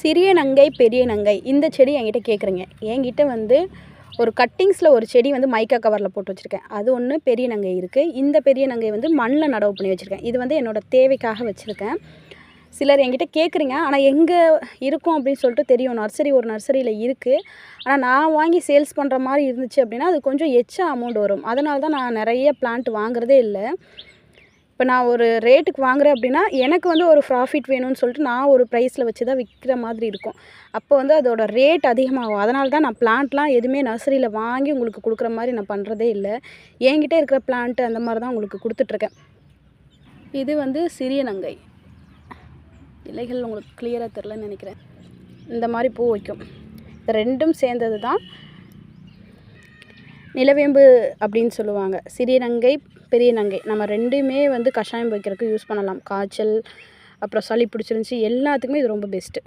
சிறிய நங்கை பெரிய நங்கை இந்த செடி என்கிட்ட கேட்குறீங்க என்கிட்ட வந்து ஒரு கட்டிங்ஸில் ஒரு செடி வந்து மைக்கா கவரில் போட்டு வச்சுருக்கேன். அது ஒன்று பெரிய நங்கை இருக்குது இந்த பெரிய நங்கை வந்து மண்ணில் நடவு பண்ணி வச்சுருக்கேன். இது வந்து என்னோடய தேவைக்காக வச்சுருக்கேன். சிலர் என்கிட்ட கேட்குறீங்க ஆனால் எங்கே இருக்கும் அப்படின்னு சொல்லிட்டு தெரியும். நர்சரி ஒரு நர்சரியில் இருக்குது ஆனால் நான் வாங்கி சேல்ஸ் பண்ணுற மாதிரி இருந்துச்சு அப்படின்னா அது கொஞ்சம் எச்சா அமௌண்ட் வரும். அதனால தான் நான் நிறைய பிளான்ட் வாங்குறதே இல்லை. இப்போ நான் ஒரு ரேட்டுக்கு வாங்குறேன் அப்படின்னா எனக்கு வந்து ஒரு ப்ராஃபிட் வேணும்னு சொல்லிட்டு நான் ஒரு ப்ரைஸில் வச்சு தான் விற்கிற மாதிரி இருக்கும். அப்போ வந்து அதோட ரேட் அதிகமாகும். அதனால தான் நான் பிளான்ட்லாம் எதுவுமே நர்சரியில் வாங்கி உங்களுக்கு கொடுக்குற மாதிரி நான் பண்ணுறதே இல்லை. என்கிட்ட இருக்கிற பிளான்ட்டு அந்த மாதிரி தான் உங்களுக்கு கொடுத்துட்ருக்கேன். இது வந்து சிறிய நங்கை. இலைகள் உங்களுக்கு கிளியராக தெரிலன்னு நினைக்கிறேன். இந்த மாதிரி பூ வைக்கும். இந்த ரெண்டும் சேர்ந்தது தான் நிலவேம்பு அப்படின்னு சொல்லுவாங்க. சிறிய நங்கை பெரிய நங்கை. நம்ம ரெண்டுமே வந்து கஷாயம் வைக்கிறதுக்கு யூஸ் பண்ணலாம். காய்ச்சல் அப்புறம் சளி பிடிச்சிருந்துச்சி எல்லாத்துக்குமே இது ரொம்ப பெஸ்ட்டு